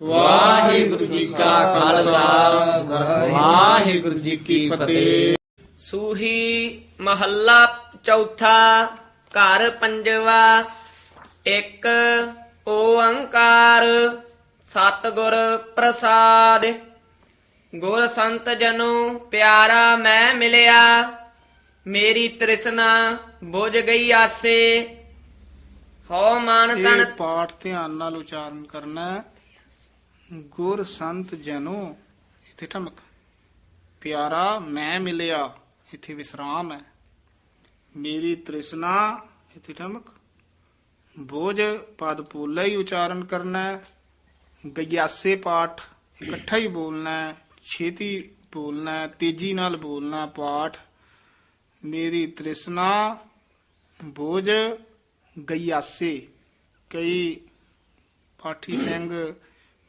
ਵਾਹਿਗੁਰੂ ਜੀ ਕਾ ਖਾਲਸਾ। ਵਾਹਿਗੁਰੂ ਜੀ ਕੀ ਫਤਿਹ। ਸੂਹੀ ਮਹੱਲਾ ਚੌਥਾ ਘਰ ਪੰਜਵਾ ਇੱਕ ਓੰਕਾਰ ਸਤਿਗੁਰ ਪ੍ਰਸਾਦ। ਗੁਰ ਸੰਤ ਜਨੋ ਪਿਆਰਾ ਮੈਂ ਮਿਲਿਆ ਮੇਰੀ ਤ੍ਰਿਸ਼ਨਾ ਬੁਝ ਗਈ ਆਸੇ। ਹਉ ਮਨ ਤਨ ਇਹ ਪਾਠ ਧਿਆਨ ਨਾਲ ਉਚਾਰਨ ਕਰਨਾ ਹੈ। ਗੁਰ ਸੰਤ ਜਨੋ, ਇਥੇ ਠਮਕ। ਪਿਆਰਾ, ਮੈਂ ਮਿਲਿਆ, ਇਥੇ ਵਿਸਰਾਮ ਹੈ। ਮੇਰੀ ਤ੍ਰਿਸ਼ਨਾ, ਇਥੇ ਠਮਕ। ਬੋਝ ਪਦ ਪੂਲਾ ਹੀ ਉਚਾਰਨ ਕਰਨਾ ਹੈ। ਗਿਆਸੇ ਪਾਠ ਇਕੱਠਾ ਹੀ ਬੋਲਣਾ ਹੈ। ਛੇਤੀ ਬੋਲਣਾ ਹੈ, ਤੇਜ਼ੀ ਨਾਲ ਬੋਲਣਾ ਪਾਠ। ਮੇਰੀ ਤ੍ਰਿਸ਼ਨਾ, ਬੋਝ, ਗਿਆਸੇ। ਕਈ ਪਾਠੀ ਸਿੰਘ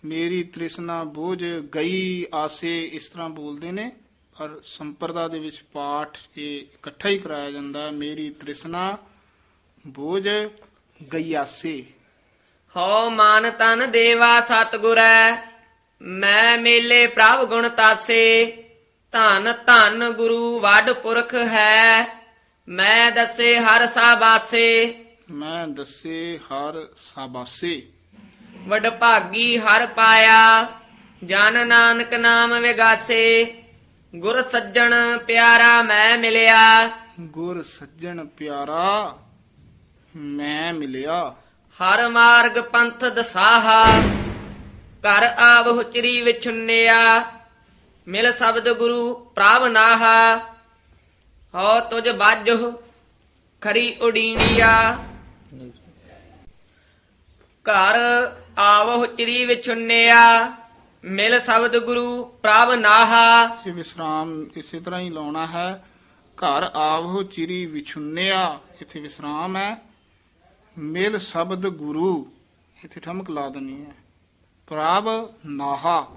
ਮੇਰੀ ਤ੍ਰਿਸ਼ਨਾ ਬੋਝ ਗਈ ਆਸੇ ਇਸ ਤਰ੍ਹਾਂ ਬੋਲਦੇ ਨੇ ਪਰ ਸੰਪਰਦਾ ਦੇ ਵਿੱਚ ਪਾਠ ਇਹ ਇਕੱਠਾ ਹੀ ਕਰਾਇਆ ਜਾਂਦਾ ਮੇਰੀ ਤ੍ਰਿਸ਼ਨਾ ਬੋਝ ਗਿਆਸੇ ਹਉ ਮਨ ਤਨ ਦੇਵਾ ਸਤਿਗੁਰੈ ਮੈਂ ਮੇਲੇ ਪ੍ਰਭ ਗੁਣ ਤਾਸੇ ਧੰਨ ਧੰਨ ਗੁਰੂ ਵੱਡ ਪੁਰਖ ਹੈ ਮੈਂ ਦੱਸੇ ਹਰ ਸਾਬਾਸੇ। ਮੈਂ ਦੱਸੇ ਹਰ ਸਾਬਾਸੇ। ਵਡ ਭਾਗੀ ਹਰ ਪਾਇਆ ਜਨ ਨਾਨਕ ਨਾਮ ਵਿਗਾਸੇ ਗੁਰ ਸੱਜਣ ਪਿਆਰਾ ਮੈਂ ਮਿਲਿਆ। ਗੁਰ ਸੱਜਣ ਪਿਆਰਾ ਮੈਂ ਮਿਲਿਆ। ਹਰ ਮਾਰਗ ਪੰਥ ਦਸਾਹਾ ਘਰ ਆਵਹੁ ਚਰੀ ਵਿਛੁੰਨਿਆ। ਮਿਲ ਸ਼ਬਦ ਗੁਰੂ ਪ੍ਰਭ ਨਾਹਾ ਹੋ ਤੁਝ ਬਾਜਹੁ ਖਰੀ ਉਡੀਣੀਆ ਘਰ ਆਵਹੁ ਚਰੀ ਵਿਛੁੰਨਿਆ ਮਿਲ ਸ਼ਬਦ ਗੁਰੂ ਪ੍ਰਭ ਨਾਹਾ। ਇਹ ਵਿਸਰਾਮ ਇਸੇ ਤਰ੍ਹਾਂ ਹੀ ਲਾਉਣਾ ਹੈ। ਘਰ ਆਵਹੁ ਚਿਰੀ ਵਿਛੁੰਨਿਆ ਇੱਥੇ ਵਿਸਰਾਮ ਹੈ। ਮਿਲ ਸ਼ਬਦ ਗੁਰੂ ਇੱਥੇ ਠਮਕ ਲਾ ਦੇਣੀ ਹੈ। ਪ੍ਰਭ ਨਾਹਾ।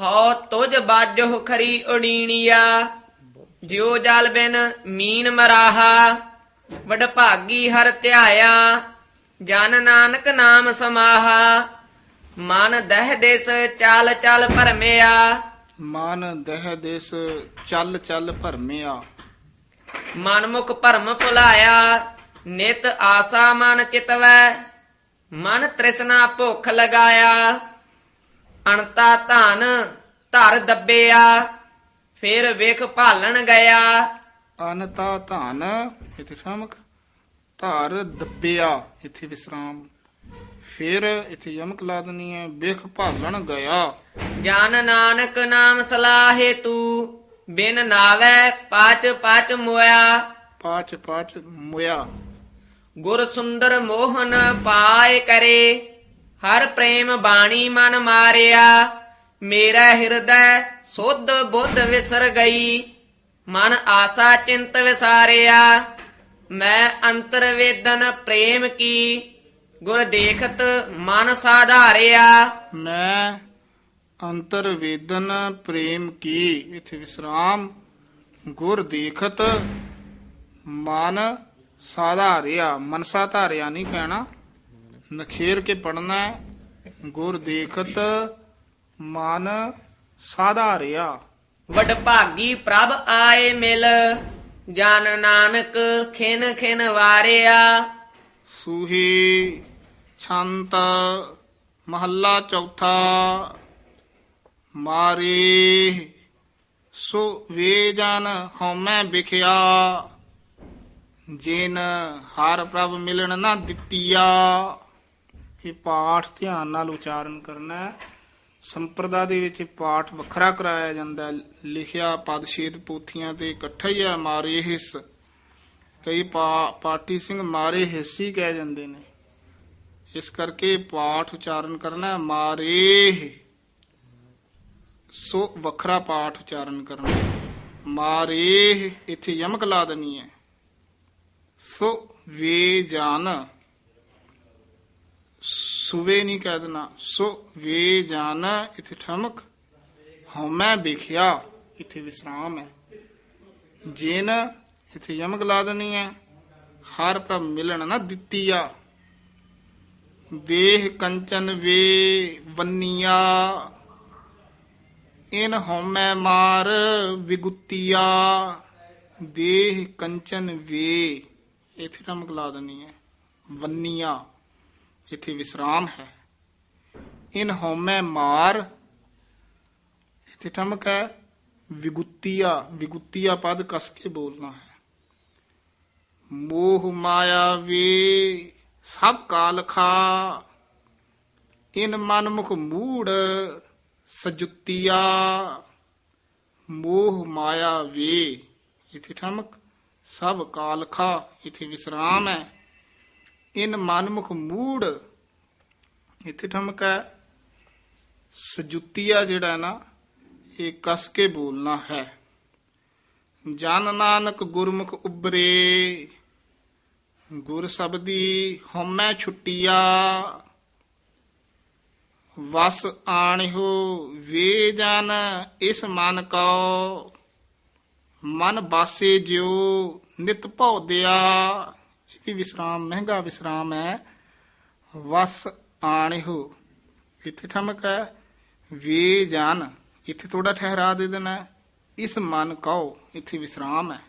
ਹੋ ਤੁਝ ਬਾਜਹੁ ਖਰੀ ਉਡੀਣੀਆ ਜਿਉ ਜਲ ਬਿਨ ਮੀਨ ਮਰਾਹਾ। ਵਡ ਭਾਗੀ ਹਰ ਧਿਆਇਆ ਜਨ ਨਾਨਕ ਨਾਮ ਸਮਾਹਾ। ਮਨ ਦਹਿ ਦੇਸ ਚਾਲ ਚਾਲ ਭਰਮਿਆ। ਮਨ ਦਹਿ ਦੇਸ ਚੱਲ ਚੱਲ ਭਰਮਿਆ। ਮਨਮੁਖ ਭਰਮ ਭੁਲਾਇਆ ਨਿਤ ਆਸਾ ਮਨ ਚਿਤਵੈ। ਮਨ ਤ੍ਰਿਸ਼ਨਾ ਭੁਖ ਲਗਾਇਆ। ਅਣਤਾ ਧਨ ਧਰ ਦੱਬਿਆ। ਫਿਰ ਵੇਖ ਭਾਲਣ ਗਿਆ। ਅਨਤਾ ਧਨ ਇੱਥੇ ਠਮਕ ਧਾਰ ਦੱਬਿਆ। ਇੱਥੇ ਵਿਸਰਾਮ। ਫਿਰ ਇੱਥੇ ਯਮਕ ਲਾ ਹੈ। ਬਿਖ ਭਾਲਣ ਗਿਆ। ਜਨ ਨਾਨਕ ਨਾਮ ਸਲਾਹੇ ਤੂੰ ਬਿਨ ਨਾਵੈ ਪਾਚ ਪਾਚ ਮੋਇਆ। ਪਾਚ ਪਾਚ ਮੁਆ ਗੁਰ ਸੁੰਦਰ ਮੋਹਨ ਪਾਏ ਕਰੇ ਹਰ ਪ੍ਰੇਮ ਬਾਣੀ ਮਨ ਮਾਰਿਆ। ਮੇਰਾ ਹਿਰਦੈ ਸੁਧ ਬੁੱਧ ਵਿਸਰ ਗਈ ਮਨ ਆਸਾ ਚਿੰਤ ਵਿਸਾਰਿਆ। ਮੈਂ ਅੰਤਰ ਵੇਦਨ ਪ੍ਰੇਮ ਕੀ ਗੁਰ ਦੇਖਤ ਮਨ ਸਾਧਾਰਿਆ। ਮੈਂ ਅੰਤਰ ਵੇਦਨ ਪ੍ਰੇਮ ਕੀ ਇਥੇ ਵਿਸਰਾਮ ਗੁਰ ਦੇਖਤ ਮਨ ਸਾਧਾਰਿਆ। ਮਨਸਾ ਧਾਰਿਆ ਨਹੀਂ ਕਹਿਣਾ ਨਖੇਰ ਕੇ ਪੜਨਾ ਗੁਰ ਦੇਖਤ ਮਨ ਸਾਧਾਰਿਆ। ਵਡ ਭਾਗੀ ਪ੍ਰਭ ਆਏ ਮਿਲ। ਜਨ ਨਾਨਕ ਖਿਨ ਖਿਨ ਵਾਰਿਆ। ਸੂਹੀ ਛੰਤ ਮਹੱਲਾ ਚੌਥਾ, ਮਾਰੇ ਸੋ ਵੇ ਜਨ ਹਉਮੈ ਵਿਖਿਆ। ਜਿਨ ਹਰ ਪ੍ਰਭ ਮਿਲਣ ਨਾ ਦਿੱਤੀਆ। ਇਹ ਪਾਠ ਧਿਆਨ ਨਾਲ ਉਚਾਰਨ ਕਰਨਾ ਹੈ। ਸੰਪਰਦਾ ਦੇ ਵਿੱਚ ਪਾਠ ਵੱਖਰਾ ਕਰਾਇਆ ਜਾਂਦਾ ਹੈ। ਲਿਖਿਆ ਪਦਸ਼ੇਦ ਪੋਥੀਆਂ ਤੇ ਇਕੱਠਾ ਹੀ ਹੈ, ਮਾਰੇ ਹਿਸ ਕਈ ਪਾ- ਪਾਠੀ ਸਿੰਘ ਮਾਰੇ ਹਿੱਸੀ ਕਹਿ ਜਾਂਦੇ ਨੇ ਇਸ ਕਰਕੇ ਪਾਠ ਉਚਾਰਨ ਕਰਨਾ ਮਾਰੇ ਸੋ ਵੱਖਰਾ ਪਾਠ ਉਚਾਰਨ ਕਰਨਾ ਹੈ। ਮਾਰੇ ਇੱਥੇ ਯਮਕ ਲਾ ਦੇਣੀ ਹੈ ਸੋ ਵੇ ਜਾਨ ਸੁਵੇ ਨਹੀਂ ਕਹਿ ਦੇਣਾ। ਸੋ ਵੇ ਜਾਨ, ਇੱਥੇ ਠਮਕ। ਹਉਮੈ ਵਿਖਿਆ, ਇਥੇ ਵਿਸਰਾਮ ਹੈ। ਜੇਨ, ਇੱਥੇ ਯਮਕ ਲਾ ਦੇਣੀ ਹੈ। ਹਰ ਪ੍ਰਭ ਮਿਲਣ ਨਾ ਦਿੱਤੀ ਆ। ਦੇਹ ਕੰਚਨ ਵੇ ਵੰਨੀਆ ਇਨ ਹਉਮੈ ਮਾਰ ਵਿਗੁੱਤੀਆ। ਦੇਹ ਕੰਚਨ ਵੇ, ਇਥੇ ਠਮਕ ਲਾ ਦੇਣੀ ਹੈ। ਵੰਨੀਆ ਇਥੇ ਵਿਸਰਾਮ ਹੈ ਇਨ ਹਉਮੈ ਮਾਰ ਇਥੇ ਠਮਕ ਹੈ ਵਿਗੁੱਤੀਆ ਵਿਗੁੱਤੀਆ ਪਦ ਕਸ ਕੇ ਬੋਲਣਾ ਹੈ ਮੋਹ ਮਾਇਆ ਵੇ ਸਭ ਕਾਲ ਖਾ ਇਨ ਮਨ ਮੁਖ ਮੂੜ ਸਜੁੱਤੀਆ ਮੋਹ ਮਾਇਆ ਵੇ ਇਥੇ ਠਮਕ ਸਭ ਕਾਲ ਖਾ ਇਥੇ ਵਿਸਰਾਮ ਹੈ ਇਨ ਮਨ ਮੁਖ ਮੂੜ, ਇਥੇ ਠਮਕ ਹੈ। ਸਜੁੱਤੀਆ ਜਿਹੜਾ ਨਾ, ਇਹ ਕਸ ਕੇ ਬੋਲਣਾ ਹੈ। ਜਨ ਨਾਨਕ ਗੁਰਮੁਖ ਉਬਰੇ ਗੁਰ ਸਬਦੀ ਹਉਮੈ ਛੁੱਟੀਆ। ਵਸ ਆਣਿਓ ਵੇ ਜਨ, ਇਸ ਮਨ ਕੋ ਮਨ ਬਾਸੇ ਜਿਉ, ਨਿਤ ਭਉਦਿਆ ਇਹ ਵਿਸਰਾਮ, ਮਹਿੰਗਾ ਵਿਸਰਾਮ ਹੈ। ਵਸ ਆਣਿਓ ਇੱਥੇ ਠਮਕ ਹੈ, ਵੇ ਜਨ, ਇੱਥੇ ਥੋੜਾ ਠਹਿਰਾ ਦੇ ਦੇਣਾ ਇਸ ਮਨ ਕਉ, ਇੱਥੇ ਵਿਸਰਾਮ ਹੈ।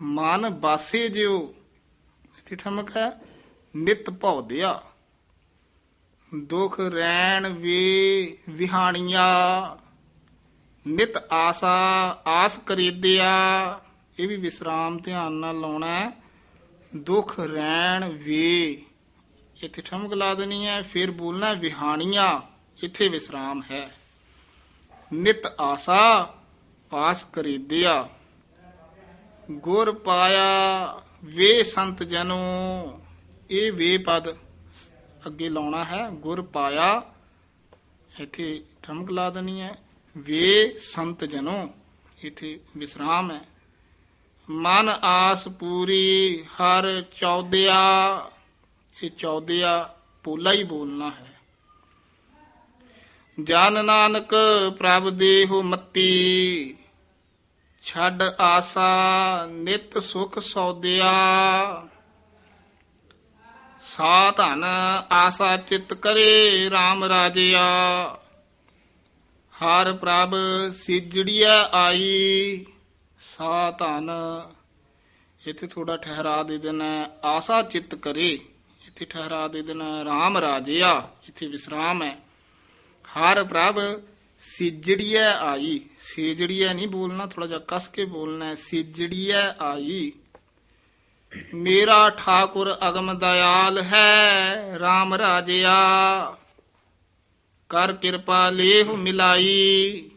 ਮਨ ਬਾਸੇ ਜਿਉ, ਇੱਥੇ ਠਮਕ ਹੈ, ਨਿਤ ਭਉਦਿਆ ਦੁਖ ਰੈਣ ਵੇ ਵਿਹਾਣੀਆਂ, ਨਿਤ ਆਸਾ, ਆਸ ਕਰੀਦਿਆ ਇਹ ਵੀ ਵਿਸਰਾਮ ਧਿਆਨ ਨਾਲ ਲਾਉਣਾ ਹੈ। ਦੁਖ ਰਹਿਣ ਵੇ। ਇੱਥੇ ਠਮਕ ਲਾ ਦੇਣੀ ਹੈ, ਫਿਰ ਬੋਲਣਾ ਵਿਹਾਣੀਆਂ, ਇੱਥੇ ਵਿਸਰਾਮ ਹੈ। ਨਿਤ ਆਸਾ ਪਾਸ ਕਰੀਦਿਆ ਗੁਰ ਪਾਇਆ ਵੇ ਸੰਤ ਜਨੋ, ਇਹ ਵੇ ਪਦ ਅੱਗੇ ਲਾਉਣਾ ਹੈ। ਗੁਰ ਪਾਇਆ, ਇੱਥੇ ਠਮਕ ਲਾ ਦੇਣੀ ਹੈ। ਵੇ ਸੰਤ ਜਨੋ, ਇੱਥੇ ਵਿਸਰਾਮ ਹੈ। ਮਨ ਆਸ ਪੂਰੀ ਹਰ ਚੌਦਿਆ, ਇਹ ਚੌਦਿਆ ਪੋਲਾ ਹੀ ਬੋਲਣਾ ਹੈ। ਜਨ ਨਾਨਕ ਪ੍ਰਭ ਦੇਹੁ ਮਤੀ, ਛੱਡ ਆਸਾ ਨਿਤ ਸੁਖ ਸੌਦਿਆ। ਸਾ ਧਨ ਆਸਾ ਚਿਤ ਕਰੇ RAM ਰਾਜਿਆ। ਹਰ ਪ੍ਰਭ ਸਿਜੜੀਆ ਆਈ ਸਾ ਧਨ, ਇੱਥੇ ਥੋੜਾ ਠਹਿਰਾ ਦੇ ਦੇਣਾ ਹੈ। ਆਸਾ ਚਿਤ ਕਰੇ। ਇੱਥੇ ਠਹਿਰਾ ਦੇ ਦੇਣਾ ਹੈ। RAM ਰਾਜਿਆ, ਇੱਥੇ ਵਿਸਰਾਮ ਹੈ। ਹਰ ਪ੍ਰਭ, ਸਿਜੜੀਐ ਆਈ। ਸਿਜੜੀਐ ਨਹੀਂ ਬੋਲਣਾ ਥੋੜਾ ਜਿਹਾ ਕਸ ਕੇ ਬੋਲਣਾ ਹੈ। ਸਿਜੜੀਐ ਆਈ। ਮੇਰਾ ਠਾਕੁਰ ਅਗਮ ਦਇਆਲ ਹੈ RAM ਰਾਜਿਆ। ਕਰ ਕਿਰਪਾ ਲੇਹ ਮਿਲਾਈ।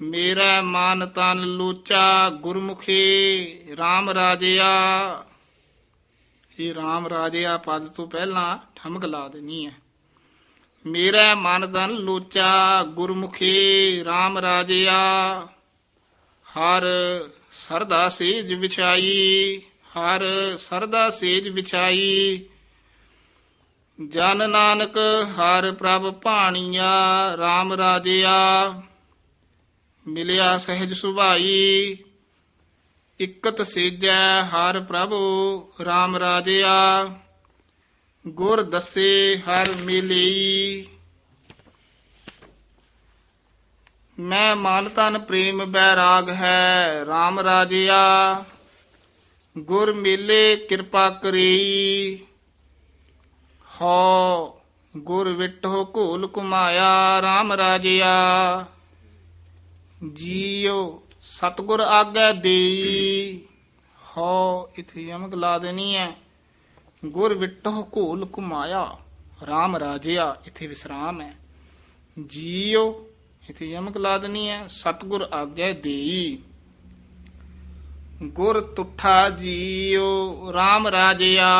ਮੇਰਾ ਮਨ ਤਨ ਲੋਚਾ ਗੁਰਮੁਖੀ RAM ਰਾਜਿਆ। ਇਹ RAM ਰਾਜਿਆ ਪਦ ਤੋਂ ਪਹਿਲਾਂ ਠਮਕ ਲਾ ਦੇਣੀ ਹੈ। ਮੇਰਾ ਮਨ ਤਨ ਲੋਚਾ ਗੁਰਮੁਖੀ RAM ਰਾਜਿਆ। ਹਰ ਸਰਦਾ ਸੇਜ ਵਿਛਾਈ, ਹਰ ਸਰਦਾ ਸੇਜ ਵਿਛਾਈ। ਜਨ ਨਾਨਕ ਹਰ ਪ੍ਰਭ ਭਾਣੀਆ RAM ਰਾਜਿਆ। ਮਿਲਿਆ ਸਹਿਜ ਸੁਭਾਈ। ਇਕਤ ਸੇਜੈ ਹਰ ਪ੍ਰਭੂ RAM ਰਾਜਿਆ। ਗੁਰ ਦੱਸੇ ਹਰ ਮਿਲੀ ਮੈਂ ਮਨ ਤਨ ਪ੍ਰੇਮ ਬੈਰਾਗ ਹੈ RAM ਰਾਜਿਆ। ਗੁਰ ਮਿਲੇ ਕਿਰਪਾ ਕਰੀ ਹੋ ਗੁਰ ਵਿਟੋ ਘੋਲ ਕੁਮਾਇਆ RAM ਰਾਜਿਆ। ਜੀਉ ਸਤਗੁਰ ਆਗੇ ਦੇਈ ਹੋ, ਇਥੇ ਯਮਕ ਲਾ ਦੇਣੀ ਹੈ ਗੁਰ ਵਿਟੋ ਘੋਲ ਕੁਮਾਇਆ RAM ਰਾਜਿਆ, ਇਥੇ ਵਿਸਰਾਮ ਹੈ ਜੀਉ, ਇਥੇ ਯਮਕ ਲਾ ਦੇਣੀ ਹੈ ਸਤਗੁਰ ਆਗੇ ਦੇਈ ਗੁਰ ਤੁਠਾ ਜੀਉ RAM ਰਾਜਿਆ।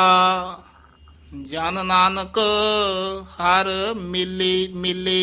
ਜਨ ਨਾਨਕ ਹਰ ਮਿਲੇ ਮਿਲੇ।